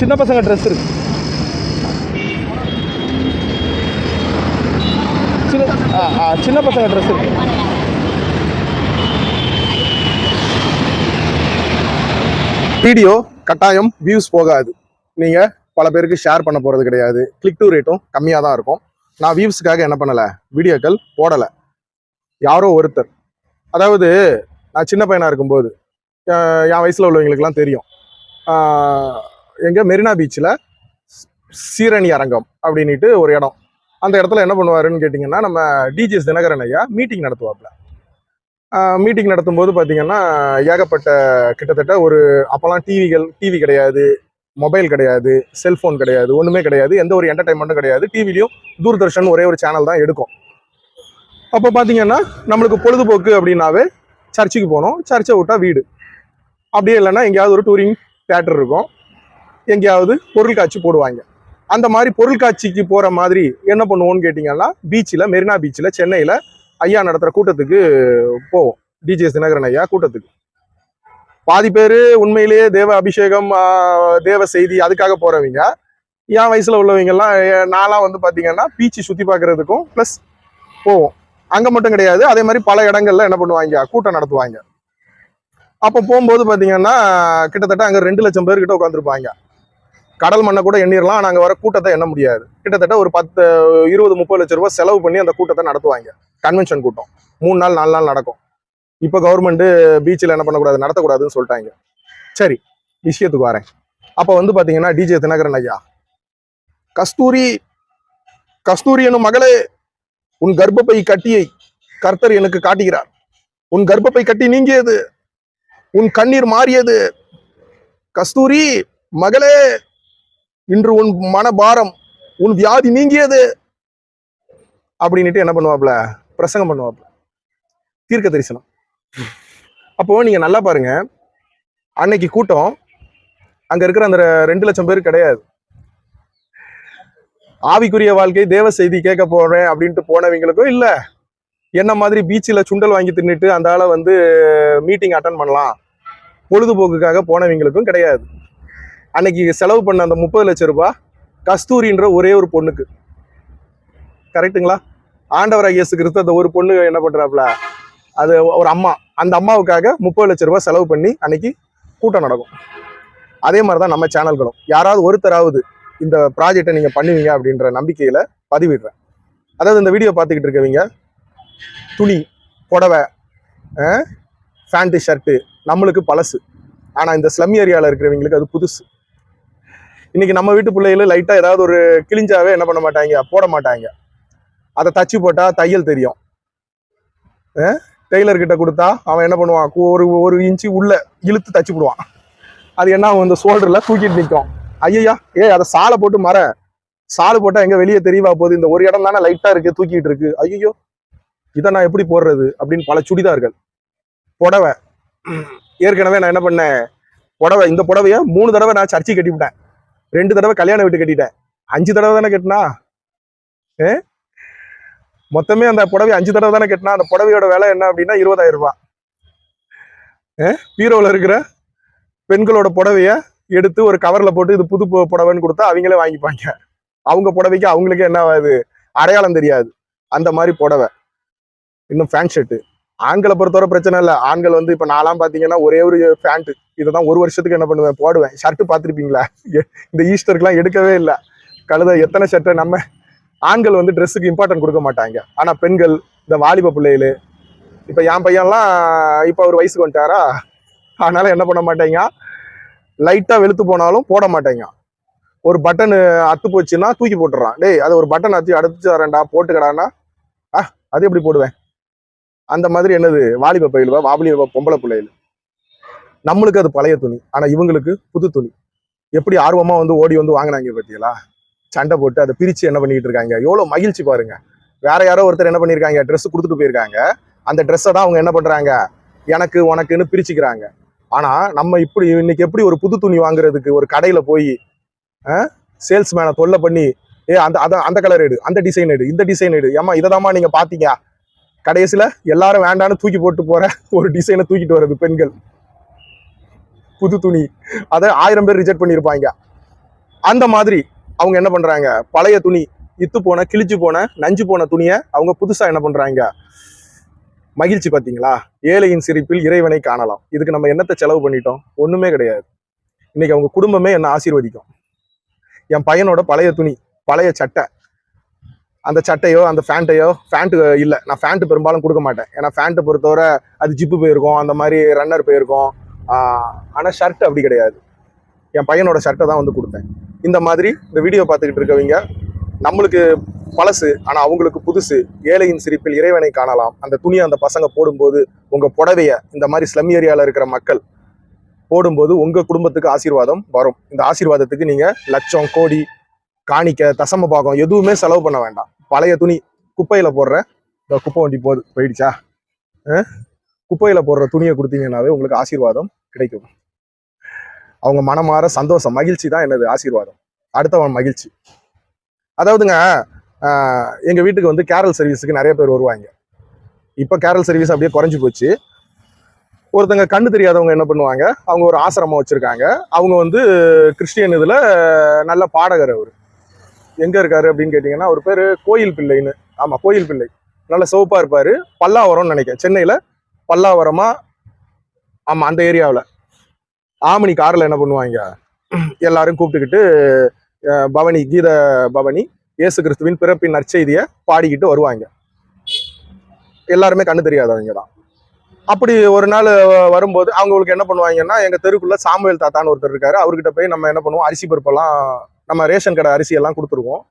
சின்ன பசங்க ட்ரெஸ் இருக்கு. சின்ன சின்ன பசங்க ட்ரெஸ் இருக்கு. வீடியோ கட்டாயம் வியூஸ் போகாது. நீங்கள் பல பேருக்கு ஷேர் பண்ண போகிறது கிடையாது. கிளிக் டூ ரேட்டும் கம்மியாக தான் இருக்கும். நான் வியூஸ்க்காக என்ன பண்ணலை? வீடியோக்கள் போடலை. யாரோ ஒருத்தர். அதாவது நான் சின்ன பையனாக இருக்கும்போது என் வயசில் உள்ளவங்களுக்குலாம் தெரியும். எங்கே மெரினா பீச்சில் சீரணி அரங்கம் அப்படின்ட்டு ஒரு இடம். அந்த இடத்துல என்ன பண்ணுவாருன்னு கேட்டிங்கன்னா நம்ம டிஜிஎஸ் தினகரன் ஐயா மீட்டிங் நடத்துவாப்புல. மீட்டிங் நடத்தும்போது பார்த்திங்கன்னா ஏகப்பட்ட கிட்டத்தட்ட ஒரு அப்போல்லாம் டிவிகள் டிவி கிடையாது மொபைல் கிடையாது செல்ஃபோன் கிடையாது ஒன்றுமே கிடையாது எந்த ஒரு என்டர்டைன்மெண்ட்டும் கிடையாது. டிவிலையும் தூர்தர்ஷன் ஒரே ஒரு சேனல் தான் எடுக்கும். அப்போ பார்த்தீங்கன்னா நம்மளுக்கு பொழுதுபோக்கு அப்படின்னாவே சர்ச்சுக்கு போனோம். சர்ச்சை விட்டால் வீடு. அப்படியே இல்லைன்னா எங்கேயாவது ஒரு டூரிங் தேட்டர் இருக்கும். எங்கேயாவது பொருள் காட்சி போடுவாங்க. அந்த மாதிரி பொருள் காட்சிக்கு போகிற மாதிரி என்ன பண்ணுவோம்னு கேட்டிங்கன்னா பீச்சில் மெரினா பீச்சில் சென்னையில் ஐயா நடத்துகிற கூட்டத்துக்கு போவோம். டிஜிஎஸ் தினகரன் ஐயா கூட்டத்துக்கு. பாதி பேர் உண்மையிலேயே தேவ அபிஷேகம் தேவ செய்தி அதுக்காக போகிறவங்க என் வயசில் உள்ளவங்கெல்லாம் நாளாக வந்து பார்த்தீங்கன்னா பீச்சு சுற்றி பார்க்குறதுக்கும் ப்ளஸ் போவோம். அங்கே மட்டும் கிடையாது. அதே மாதிரி பல இடங்கள்ல என்ன பண்ணுவாங்க கூட்டம் நடத்துவாங்க. அப்போ போகும்போது பார்த்தீங்கன்னா கிட்டத்தட்ட அங்கே ரெண்டு லட்சம் பேர்கிட்ட உட்காந்துருப்பாங்க கடல் மண்ணை கூட எண்ணிடலாம் நாங்கள் வர கூட்டத்தை எண்ண முடியாது. கிட்டத்தட்ட ஒரு பத்து இருபது முப்பது லட்ச ரூபாய் செலவு பண்ணி அந்த கூட்டத்தை நடத்துவாங்க. கன்வென்ஷன் கூட்டம். மூணு நாள் நாலு நாள் நடக்கும். இப்போ கவர்மெண்ட்டு பீச்சில் என்ன பண்ணக்கூடாது? நடத்தக்கூடாதுன்னு சொல்லிட்டாங்க. சரி விஷயத்துக்கு வரேன். அப்போ வந்து பார்த்தீங்கன்னா டிஜே தினகரன் ஐயா. கஸ்தூரி கஸ்தூரி எனும் மகளே உன் கர்ப்பப்பை கட்டியை கர்த்தர் எனக்கு காட்டுகிறார். உன் கர்ப்பப்பை கட்டி நீங்கியது. உன் கண்ணீர் மாறியது. கஸ்தூரி மகளே இன்று உன் மனபாரம் உன் வியாதி நீங்கியது. அப்படின்னுட்டு என்ன பண்ணுவாப்ல பிரசங்கம் பண்ணுவாப்ல தீர்க்க தரிசனம். அப்போ நீங்க நல்லா பாருங்க. அன்னைக்கு கூட்டம் அங்க இருக்கிற அந்த ரெண்டு லட்சம் பேர் கிடையாது. ஆவிக்குரிய வாழ்க்கை தேவ செய்தி கேட்க போறேன் அப்படின்ட்டு போனவங்களுக்கும் இல்ல. என்ன மாதிரி பீச்சில் சுண்டல் வாங்கி தின்னுட்டு அந்த ஆளை வந்து மீட்டிங் அட்டன் பண்ணலாம். பொழுதுபோக்குக்காக போனவங்களுக்கும் கிடையாது. அன்னைக்கு செலவு பண்ண அந்த முப்பது லட்ச ரூபாய் கஸ்தூரின்ற ஒரே ஒரு பொண்ணுக்கு. கரெக்ட்டுங்களா ஆண்டவர் இயேசு கிறிஸ்து அந்த ஒரு பொண்ணு என்ன பண்ணுறாப்புல அது ஒரு அம்மா. அந்த அம்மாவுக்காக முப்பது லட்ச ரூபாய் செலவு பண்ணி அன்னைக்கு கூட்டம் நடக்கும். அதே மாதிரி தான் நம்ம சேனல்களும். யாராவது ஒருத்தராவது இந்த ப்ராஜெக்டை நீங்கள் பண்ணுவீங்க அப்படின்ற நம்பிக்கையில் பதிவிடுறேன். அதாவது இந்த வீடியோ பார்த்துக்கிட்டு இருக்கவங்க துணி புடவை ஃபேண்ட்டு ஷர்ட்டு நம்மளுக்கு பழசு. ஆனால் இந்த ஸ்லம் ஏரியாவில் இருக்கிறவங்களுக்கு அது புதுசு. இன்னைக்கு நம்ம வீட்டு பிள்ளைகளும் லைட்டாக ஏதாவது ஒரு கிழிஞ்சாவே என்ன பண்ண மாட்டாங்க? போட மாட்டாங்க. அதை தச்சு போட்டால் தையல் தெரியும். டெய்லர் கிட்ட கொடுத்தா அவன் என்ன பண்ணுவான்? ஒரு ஒரு இன்ச்சு உள்ள இழுத்து தச்சு விடுவான் அது என்ன அவன் இந்த ஷோல்டர்ல தூக்கிட்டு நிற்கும். ஐயா ஏ அதை சாலை போட்டு மர சாலை போட்டா எங்க வெளியே தெரியவா போகுது? இந்த ஒரு இடம் தானே லைட்டா இருக்கு தூக்கிட்டு இருக்கு. ஐயோ இதை நான் எப்படி போடுறது? அப்படின்னு பல சுடிதார்கள். புடவை. ஏற்கனவே நான் என்ன பண்ணேன்? புடவை இந்த புடவைய மூணு தடவை நான் சர்ச்சை கட்டிவிட்டேன். ரெண்டு தடவை கல்யாண வீட்டு கட்டிட்டேன். அஞ்சு தடவை தானே கட்டினா? ஏ? மொத்தமே அந்த புடவை அஞ்சு தடவை தானே கட்டினா? அந்த புடவையோட விலை என்ன அப்படின்னா இருபதாயிரம் ரூபாய். ஏ? பீரோவில் இருக்கிற பெண்களோட புடவைய எடுத்து ஒரு கவரில் போட்டு இது புது புடவைன்னு கொடுத்தா அவங்களே வாங்கிப்பாங்க. அவங்க புடவைக்கு அவங்களுக்கே என்ன ஆகுது? அடையாளம் தெரியாது. அந்த மாதிரி புடவை. இன்னும் ஃபேன் ஷர்ட்டு ஆண்களை பொறுத்தவரை பிரச்சனை இல்லை. ஆண்கள் வந்து இப்போ நான்லாம் பார்த்தீங்கன்னா ஒரே ஒரு ஃபேண்ட் இதை தான் ஒரு வருஷத்துக்கு என்ன பண்ணுவேன்? போடுவேன். ஷர்ட்டு பார்த்துருப்பீங்களா? இந்த ஈஸ்டருக்குலாம் எடுக்கவே இல்லை. கழுத எத்தனை ஷர்ட்டை நம்ம ஆண்கள் வந்து ட்ரெஸ்ஸுக்கு இம்பார்ட்டன்ட் கொடுக்க மாட்டாங்க. ஆனால் பெண்கள் இந்த வாலிப பிள்ளைகள் இப்போ என் பையன்லாம் இப்போ ஒரு வயசுக்கு வந்துட்டாரா? அதனால் என்ன பண்ண மாட்டேங்க. லைட்டாக வெளுத்து போனாலும் போட மாட்டேங்க. ஒரு பட்டனு அத்து போச்சுன்னா தூக்கி போட்டுறான். டேய் அது ஒரு பட்டன் அத்தி அடுத்து வரேன்டா போட்டுக்கடான்னா ஆ அது எப்படி போடுவேன்? அந்த மாதிரி என்னது வாலிப பயிலுவா வாலிப பொம்பளை பிள்ளைகள் நம்மளுக்கு அது பழைய துணி. ஆனால் இவங்களுக்கு புது துணி. எப்படி ஆர்வமாக வந்து ஓடி வந்து வாங்கினாங்க பார்த்தீங்களா சண்டை போட்டு அதை பிரித்து என்ன பண்ணிட்டு இருக்காங்க? எவ்வளோ மகிழ்ச்சி பாருங்க. வேற யாரோ ஒருத்தர் என்ன பண்ணியிருக்காங்க ட்ரெஸ் கொடுத்துட்டு போயிருக்காங்க. அந்த ட்ரெஸ்ஸை தான் அவங்க என்ன பண்ணுறாங்க எனக்கு உனக்குன்னு பிரிச்சுக்கிறாங்க. ஆனால் நம்ம இப்படி இன்னைக்கு எப்படி ஒரு புது துணி வாங்குறதுக்கு ஒரு கடையில் போய் சேல்ஸ்மேனை தொல்லை பண்ணி ஏ அந்த அதான் அந்த கலர் எடு அந்த டிசைன் எடு இந்த டிசைன் எடு. ஏமா இதை நீங்க பாத்தீங்க? கடைசியில் எல்லாரும் வேண்டான்னு தூக்கி போட்டு போகிற ஒரு டிசைனை தூக்கிட்டு வர்றது பெண்கள். புது துணி. அதை ஆயிரம் பேர் ரிஜெக்ட் பண்ணியிருப்பாங்க அந்த மாதிரி அவங்க என்ன பண்ணுறாங்க பழைய துணி இத்து போன கிழிச்சு போன நஞ்சு போன துணியை அவங்க புதுசாக என்ன பண்ணுறாங்க மகிழ்ச்சி பார்த்தீங்களா ஏழையின் சிரிப்பில் இறைவனை காணலாம். இதுக்கு நம்ம என்னத்தை செலவு பண்ணிட்டோம்? ஒன்றுமே கிடையாது. இன்னைக்கு அவங்க குடும்பமே என்ன ஆசீர்வதிக்கும். என் பையனோட பழைய துணி பழைய சட்டை அந்த சட்டையோ அந்த ஃபேண்ட்டையோ ஃபேண்ட்டு இல்லை. நான் ஃபேண்ட்டு பெரும்பாலும் கொடுக்க மாட்டேன். ஏன்னா ஃபேண்ட்டை பொறுத்தவரை அது ஜிப்பு போயிருக்கும் அந்த மாதிரி ரன்னர் போயிருக்கும். ஆனால் ஷர்ட் அப்படி கிடையாது. என் பையனோட ஷர்ட்டை தான் வந்து கொடுத்தேன். இந்த மாதிரி இந்த வீடியோ பார்த்துக்கிட்டு இருக்கவங்க நம்மளுக்கு பழசு ஆனால் அவங்களுக்கு புதுசு. ஏழையின் சிரிப்பில் இறைவனை காணலாம். அந்த துணியை அந்த பசங்க போடும்போது உங்கள் புடவையை இந்த மாதிரி ஸ்லம் ஏரியாவில் இருக்கிற மக்கள் போடும்போது உங்கள் குடும்பத்துக்கு ஆசீர்வாதம் வரும். இந்த ஆசீர்வாதத்துக்கு நீங்கள் லட்சம் கோடி காணிக்க தசம பாகம் எதுவுமே செலவு பண்ண வேண்டாம். பழைய துணி குப்பையில் போடுற இந்த குப்பை வண்டி போகுது போயிடுச்சா? குப்பையில் போடுற துணியை கொடுத்தீங்கன்னாவே உங்களுக்கு ஆசீர்வாதம் கிடைக்கும். அவங்க மனமாற சந்தோஷம் மகிழ்ச்சி தான் என்னது? ஆசீர்வாதம். அடுத்தவன் மகிழ்ச்சி. அதாவதுங்க எங்கள் வீட்டுக்கு வந்து கேரல் சர்வீஸுக்கு நிறைய பேர் வருவாங்க. இப்போ கேரல் சர்வீஸ் அப்படியே குறைஞ்சி போச்சு. ஒருத்தங்க கண்ணு தெரியாதவங்க என்ன பண்ணுவாங்க? அவங்க ஒரு ஆசிரமம் வச்சுருக்காங்க. அவங்க வந்து கிறிஸ்டியன் இதில் நல்ல பாடகர் அவர். எங்கே இருக்காரு அப்படின்னு கேட்டிங்கன்னா அவர் பேர் கோயில் பிள்ளைன்னு. ஆமாம் கோயில் பிள்ளை. நல்லா சிவப்பாக இருப்பார். பல்லாவரம்னு நினைக்கிறேன். சென்னையில் பல்லாவரமா ஆமாம் அந்த ஏரியாவில். ஆமணி காரில் என்ன பண்ணுவாங்க? எல்லாரும் கூப்பிட்டுக்கிட்டு பவனி கீத பவனி இயேசு கிறிஸ்துவின் பிறப்பின் நற்செய்தியை பாடிக்கிட்டு வருவாங்க. எல்லாருமே கண்ணு தெரியாதவங்க தான். அப்படி ஒரு நாள் வரும்போது அவங்களுக்கு என்ன பண்ணுவாங்கன்னா எங்கள் தெருக்குள்ளே சாமுவேல் தாத்தான்னு ஒருத்தர் இருக்காரு. அவர்கிட்ட போய் நம்ம என்ன பண்ணுவோம்? அரிசி பருப்பெல்லாம் நம்ம ரேஷன் கடை அரிசி எல்லாம் கொடுத்துருவோம்.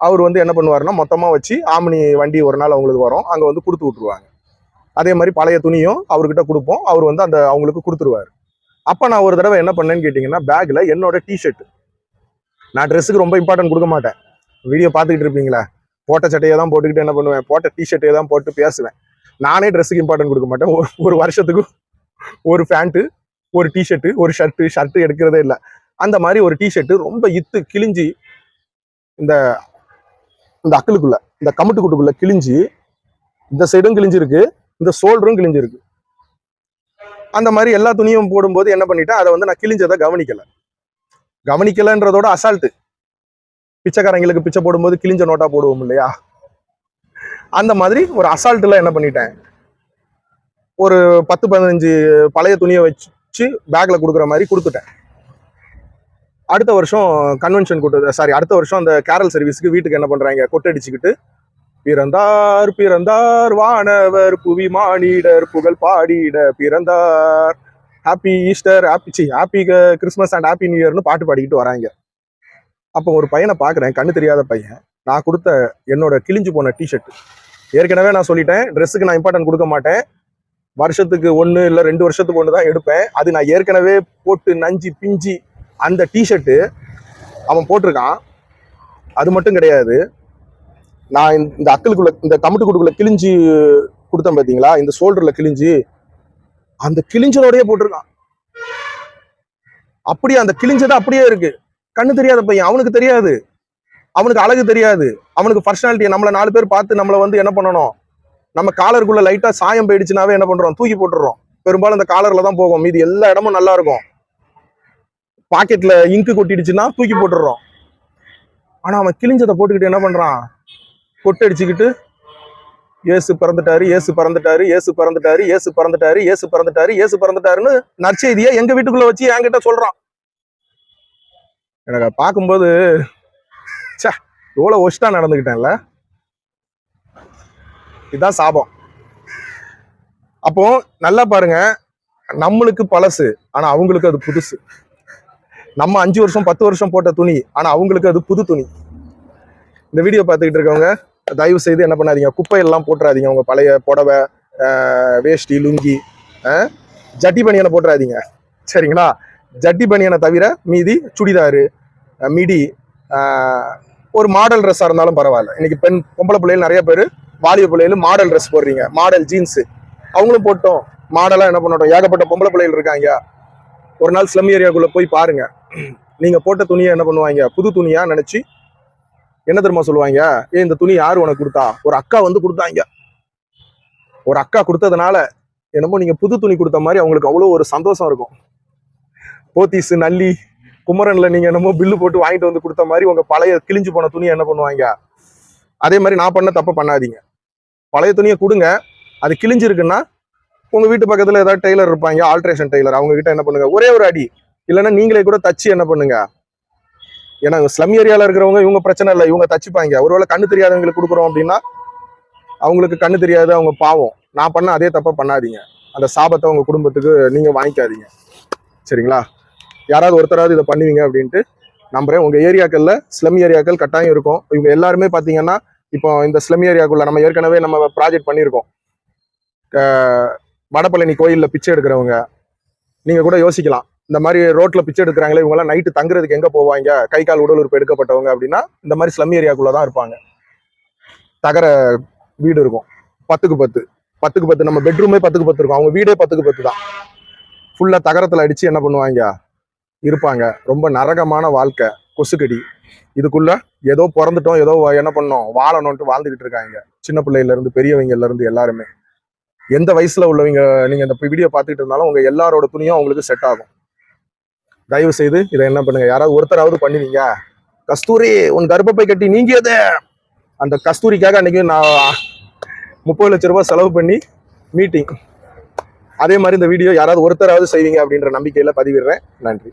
அவர் வந்து என்ன பண்ணுவாருன்னா மொத்தமாக வச்சு ஆம்னி வண்டி ஒரு நாள் அவங்களுக்கு வரும். அங்கே வந்து கொடுத்து விட்ருவாங்க அதே மாதிரி பழைய துணியும் அவர்கிட்ட கொடுப்போம். அவர் வந்து அந்த அவங்களுக்கு கொடுத்துருவாரு. அப்போ நான் ஒரு தடவை என்ன பண்ணேன்னு கேட்டிங்கன்னா பேக்கில் என்னோட டிஷர்ட் நான் ட்ரெஸ்ஸுக்கு ரொம்ப இம்பார்ட்டன்ட் கொடுக்க மாட்டேன். வீடியோ பார்த்துக்கிட்டு இருப்பீங்களா? போட்ட சட்டையை தான் போட்டுக்கிட்டு என்ன பண்ணுவேன்? போட்ட டிஷர்ட்டே தான் போட்டு பேசுவேன். நானே ட்ரெஸ்ஸுக்கு இம்பார்ட்டன்ட் கொடுக்க மாட்டேன். ஒரு ஒரு வருஷத்துக்கு ஒரு ஃபேண்ட்டு ஒரு டிஷர்ட்டு ஒரு ஷர்ட்டு ஷர்ட்டு எடுக்கிறதே இல்லை. அந்த மாதிரி ஒரு டிஷர்ட்டு ரொம்ப இத்து கிழிஞ்சி இந்த இந்த அக்கலுக்குள்ள இந்த கமுட்டு கூட்டுக்குள்ள கிழிஞ்சி இந்த சைடும் கிழிஞ்சிருக்கு இந்த ஷோல்டரும் கிழிஞ்சிருக்கு. அந்த மாதிரி எல்லா துணியும் போடும்போது என்ன பண்ணிட்டேன் அதை வந்து நான் கிழிஞ்சதை கவனிக்கலை. கவனிக்கலைன்றதோட அசால்ட்டு பிச்சைக்காரங்களுக்கு பிச்சை போடும்போது கிழிஞ்ச நோட்டா போடுவோம் இல்லையா? அந்த மாதிரி ஒரு அசால்ட்டில் என்ன பண்ணிட்டேன் ஒரு பத்து பதினஞ்சு பழைய துணியை வச்சு பேக்கில் கொடுக்குற மாதிரி கொடுத்துட்டேன். அடுத்த வருஷம் கன்வென்ஷன் கூட்டு சாரி அடுத்த வருஷம் அந்த கேரல் சர்வீஸ்க்கு வீட்டுக்கு என்ன பண்ணுறாங்க கொட்டடிச்சுக்கிட்டு பிறந்தார் பிறந்தார் வானவர் புவி மானிடர் புகழ் பாடிட பிறந்தார். Happy Easter happy C happy Christmas and happy new இயர்னு பாட்டு பாடிக்கிட்டு வராங்க. அப்போ ஒரு பையனை பார்க்குறேன் கண்ணு தெரியாத பையன். நான் கொடுத்த என்னோட கிழிஞ்சு போன டிஷர்ட் ஏற்கனவே நான் சொல்லிட்டேன் ட்ரெஸ்ஸுக்கு நான் இம்பார்ட்டன்ட் கொடுக்க மாட்டேன். வருஷத்துக்கு ஒன்று இல்லை ரெண்டு வருஷத்துக்கு ஒன்று தான் எடுப்பேன். அது நான் ஏற்கனவே போட்டு நஞ்சு பிஞ்சி அந்த டிஷர்ட்டு அவன் போட்டிருக்கான். அது மட்டும் கிடையாது. நான் இந்த- இந்த இந்த கமுட்டு கூட்டுக்குள்ள கிழிஞ்சு கொடுத்தேன் பார்த்தீங்களா இந்த ஷோல்டரில் கிழிஞ்சு அந்த கிழிஞ்சதோடயே போட்டிருக்கான். அப்படியே அந்த கிழிஞ்சது அப்படியே இருக்கு. கண்ணு தெரியாத பையன் அவனுக்கு தெரியாது. அவனுக்கு அழகு தெரியாது. அவனுக்கு பர்சனாலிட்டி நம்மளை நாலு பேர் பார்த்து நம்மளை வந்து என்ன பண்ணணும்? நம்ம காலருக்குள்ள லைட்டா சாயம் போயிடுச்சுனாவே என்ன பண்றோம்? தூக்கி போட்டுறோம் பெரும்பாலும் இந்த காலர்ல தான் போகும். மீதி எல்லா இடமும் நல்லா இருக்கும். பாக்கெட்ல இங்கு கொட்டிடுச்சுன்னா தூக்கி போட்டுடுறோம். ஆனா அவன் கிழிஞ்சதை போட்டுக்கிட்டு என்ன பண்றான்? கொட்டடிச்சுக்கிட்டு ஏசு பிறந்துட்டாரு ஏசு பிறந்துட்டாரு ஏசு பிறந்துட்டாரு இயேசு பிறந்துட்டாரு இயேசு பிறந்துட்டாரு இயேசு பிறந்துட்டாருன்னு நற்செய்தியை எங்க வீட்டுக்குள்ள வச்சு என்கிட்ட சொல்றான். எனக்கு பார்க்கும்போது சே எவ்வளோ ஒஷ்டா நடந்துக்கிட்டேன்ல இதுதான் சாபம். அப்போ நல்லா பாருங்க நம்மளுக்கு பழசு ஆனா அவங்களுக்கு அது புதுசு. நம்ம அஞ்சு வருஷம் பத்து வருஷம் போட்ட துணி ஆனால் அவங்களுக்கு அது புது துணி. இந்த வீடியோ பார்த்துக்கிட்டு இருக்கவங்க தயவு செய்து என்ன பண்ணாதீங்க. குப்பையெல்லாம் போட்டுறாதீங்க. உங்கள் பழைய புடவை வேஷ்டி லுங்கி ஜட்டி பனியனை போட்டுறாதீங்க. சரிங்களா? ஜட்டி பனியனை தவிர மீதி சுடிதாரு மிடி ஒரு மாடல் ட்ரெஸ்ஸாக இருந்தாலும் பரவாயில்ல. இன்னைக்கு பெண் பொம்பளை பிள்ளைகள் நிறைய பேர் வாலிப பிள்ளைகள் மாடல் ட்ரெஸ் போடுறீங்க. மாடல் ஜீன்ஸு அவங்களும் போட்டோம். மாடலாக என்ன பண்ணட்டும்? ஏகப்பட்ட பொம்பளை பிள்ளைகள் இருக்காங்க. ஒரு நாள் ஸ்லம் ஏரியாக்குள்ளே போய் பாருங்கள் நீங்கள் போட்ட துணியை என்ன பண்ணுவாங்க? புது துணியாக நினச்சி என்ன தெரியுமா சொல்லுவாங்க? ஏ இந்த துணி யார் உனக்கு கொடுத்தா? ஒரு அக்கா வந்து கொடுத்தாங்க. ஒரு அக்கா கொடுத்ததுனால என்னமோ நீங்கள் புது துணி கொடுத்த மாதிரி அவங்களுக்கு அவ்வளோ ஒரு சந்தோஷம் இருக்கும். போத்தீஸ் நல்லி குமரனில் நீங்கள் என்னமோ பில்லு போட்டு வாங்கிட்டு வந்து கொடுத்த மாதிரி உங்கள் பழைய கிழிஞ்சு போன துணியை என்ன பண்ணுவாங்க? அதே மாதிரி நான் பண்ண தப்பு பண்ணாதீங்க. பழைய துணியை கொடுங்க. அது கிழிஞ்சிருக்குன்னா உங்கள் வீட்டு பக்கத்தில் ஏதாவது டெய்லர் இருப்பாங்க ஆல்ட்ரேஷன் டெய்லர். அவங்ககிட்ட என்ன பண்ணுங்கள் ஒரே ஒரு அடி. இல்லைன்னா நீங்களே கூட தச்சு என்ன பண்ணுங்க? ஏன்னா ஸ்லம் ஏரியாவில் இருக்கிறவங்க இவங்க பிரச்சனை இல்லை. இவங்க தச்சுப்பாங்க. ஒருவேளை கண்ணு தெரியாதவங்களுக்கு கொடுக்குறோம் அப்படின்னா அவங்களுக்கு கண்ணு தெரியாது அவங்க பாவம். நான் பண்ண அதே தப்பை பண்ணாதீங்க. அந்த சாபத்தை உங்கள் குடும்பத்துக்கு நீங்கள் வாங்கிக்காதீங்க. சரிங்களா? யாராவது ஒருத்தராவது இதை பண்ணுவீங்க அப்படின்ட்டு நம்புறேன். உங்கள் ஏரியாக்களில் ஸ்லம் ஏரியாக்கள் கட்டாயம் இருக்கும். இவங்க எல்லாருமே பார்த்தீங்கன்னா இப்போ இந்த ஸ்லம் ஏரியாக்குள்ள நம்ம ஏற்கனவே நம்ம ப்ராஜெக்ட் பண்ணியிருக்கோம். வடப்பழனி வடபழனி பிச்சை எடுக்கிறவங்க. நீங்கள் கூட யோசிக்கலாம். இந்த மாதிரி ரோட்ல பிச்சை எடுக்கிறாங்களே இவங்கெல்லாம் நைட்டு தங்குறதுக்கு எங்க போவாங்க? கை கால் உடல் உறுப்பு எடுக்கப்பட்டவங்க அப்படின்னா இந்த மாதிரி ஸ்லம் ஏரியாக்குள்ள தான் இருப்பாங்க. தகர வீடு இருக்கும். பத்துக்கு பத்து. பத்துக்கு பத்து நம்ம பெட்ரூமே பத்துக்கு பத்து இருக்கும். அவங்க வீடே பத்துக்கு பத்து தான். ஃபுல்லா தகரத்துல அடிச்சு என்ன பண்ணுவாங்க? இருப்பாங்க. ரொம்ப நரகமான வாழ்க்கை. கொசுக்கடி. இதுக்குள்ள ஏதோ பிறந்துட்டோம் ஏதோ என்ன பண்ணோம்? வாழணும்ட்டு வாழ்ந்துகிட்டு இருக்காங்க. சின்ன பிள்ளையில இருந்து பெரியவங்கல இருந்து எல்லாருமே. எந்த வயசுல உள்ளவங்க நீங்க இந்த வீடியோ பார்த்துக்கிட்டு இருந்தாலும் உங்க எல்லாரோட துணியும் அவங்களுக்கு செட் ஆகும். தயவு செய்து இதை என்ன பண்ணுங்க? யாராவது ஒருத்தராவது பண்ணுவீங்க? கஸ்தூரி உன் கர்ப்பப்பை கட்டி நீங்கியது. அந்த கஸ்தூரிக்காக அன்னைக்கு நான் முப்பது லட்ச ரூபாய் செலவு பண்ணி மீட்டிங் அதே மாதிரி இந்த வீடியோ யாராவது ஒருத்தராவது செய்வீங்க அப்படின்ற நம்பிக்கையில் பதிவிடுறேன். நன்றி.